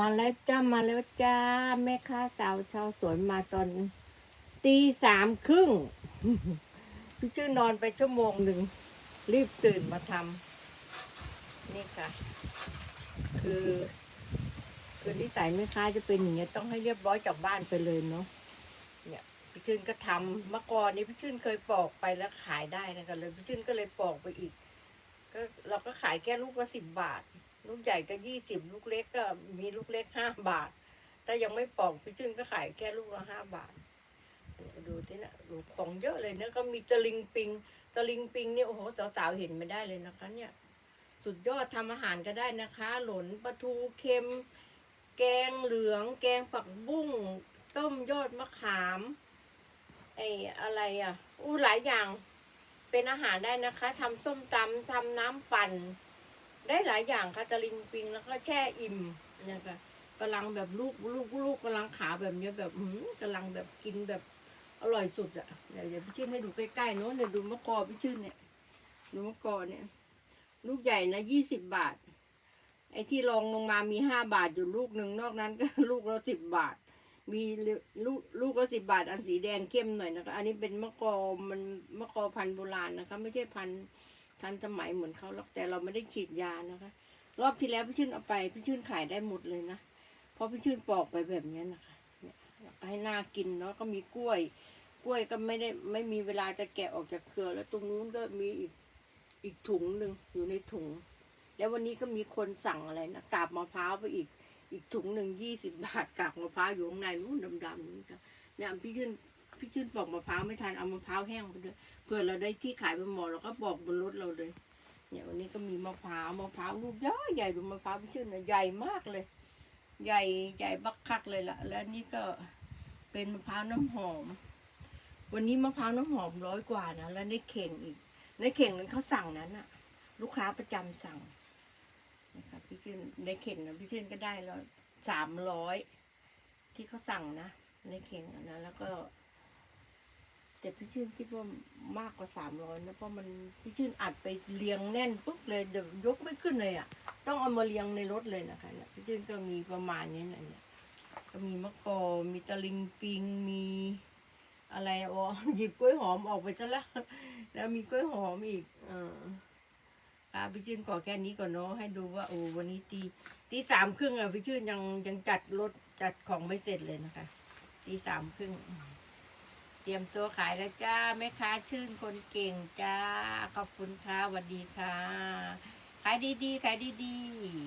มาแล้วจ้ามาแล้วจ้าแม่ค้าสาวชาวสวนมาตอนตีสามครึ่งพี่ชื่อนอนไปชั่วโมงหนึ่ง รีบตื่นมาทำนี่ค่ะ คือ คือนิสัยแม่ค้าจะเป็นอย่างเงี้ยต้องให้เรียบร้อยจากบ้านไปเลยเนาะเนี่ยพี่ชื่นก็ทำเมื่อก่อนนี้พี่ชื่นเคยปอกไปแล้วขายได้นะคะเลยพี่ชื่นก็เลยปอกไปอีก ก็เราก็ขายแค่ลูกละสิบบาท ลูกใหญ่ก็ยี่สิบลูกเล็กก็มีลูกเล็กห้าบาทแต่ยังไม่ปอกพี่ชื่นก็ขายแค่ลูกละห้าบาท ดูที่นะดูของเยอะเลยเนี่ยก็มีตะลิงปิงตะลิงปิงเนี่ยโอ้โหสาวๆเห็นไม่ได้เลยนะคะเนี่ย สุดยอดทำอาหารก็ได้นะคะ หลนปลาทูเค็ม แกงเหลือง แกงผักบุ้งต้มยอดมะขามไอ้อะไรอะอู้หลายอย่างเป็นอาหารได้นะคะทำส้มตำทำน้ำปั่น ได้หลายอย่างค่ะตะลิงปิงแล้วก็แช่อิ่มเนี่ยค่ะกำลังแบบลูกลูกลูกกำลังขาแบบเนี้ยแบบหืมกำลังแบบกินแบบอร่อยสุดอะเดี๋ยวเดี๋ยวพี่ชื่นให้ดูใกล้ๆเนอะเดี๋ยวดูมะกอพี่ชื่นเนี่ยดูมะกอเนี่ย ลูกใหญ่นะยี่สิบบาท ไอ้ที่รองลงมามีห้าบาทอยู่ลูกหนึ่งนอกนั้นก็ลูกละสิบบาท มีลูกลูกละสิบบาท อันสีแดงเข้มหน่อยนะคะ อันนี้เป็นมะกอมันมะกอพันธุ์โบราณนะคะ ไม่ใช่พันธุ์ ทันสมัยเหมือนเขาหรอกแต่เราไม่ได้ฉีดยานะคะ รอบที่แล้วพี่ชื่นเอาไปพี่ชื่นขายได้หมดเลยนะเพราะพี่ชื่นปอกไปแบบนี้นะคะให้น่ากินเนาะก็มีกล้วย กล้วยก็ไม่ได้ไม่มีเวลาจะแกะออกจากเครือ แล้วตรงนู้นก็มีอีกอีกถุงหนึ่งอยู่ในถุง แล้ววันนี้ก็มีคนสั่งอะไรนะกาบมะพร้าวไปอีกอีกถุงหนึ่งยี่สิบบาทกากมะพร้าวอยู่ข้างในนู้นดำๆนี่ค่ะเนี่ยพี่ชื่น พี่ชื่นปอกมะพร้าวไม่ทันเอามะพร้าวแห้งไปด้วยเพื่อเราได้ที่ขายเป็นหมอเราก็บอกบนรถเราเลย เนี่ยวันนี้ก็มีมะพร้าวมะพร้าวลูกใหญ่ใหญ่ดูมะพร้าวพี่ชื่นนะใหญ่มากเลย ใหญ่ใหญ่บักคักเลยละแล้วนี่ก็เป็นมะพร้าวน้ำหอม วันนี้มะพร้าวน้ำหอมร้อยกว่านะแล้วในเข่งอีก ในเข่งนั้นเขาสั่งนั้นอะลูกค้าประจำสั่งนะครับพี่ชื่นในเข่งนะพี่ชื่นก็ได้แล้วสามร้อยที่เขาสั่งนะในเข่งนะแล้วก็ แต่พี่ชื่นคิดว่ามากกว่าสามร้อยนะ เพราะมันพี่ชื่นอัดไปเรียงแน่นปุ๊บเลยเดี๋ยวยกไม่ขึ้นเลยอะ่ะ ต้องเอามาเรียงในรถเลยนะคะเนี่ยพี่ชื่นก็มีประมาณนี้นะเนี่ยก็มีมะกอมีตะลิงปิงมีอะไรอ๋อหยิบกล้วยหอมออกไปซะแล้วแล้วมีกล้วยหอมอีกเอออ่าพี่ชื่นขอแค่นี้ก่อนเนาะให้ดูว่าโอ้วันนี้ตีตีสามครึ่งอะพี่ชื่นยังยังจัดรถจัดของไม่เสร็จเลยนะคะตีสามครึ่ง เตรียมตัวขายแล้วจ้าแม่ค้าชื่นคนเก่งจ้า ขอบคุณค่ะสวัสดีค่ะ ขายดีๆขายดี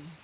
ๆ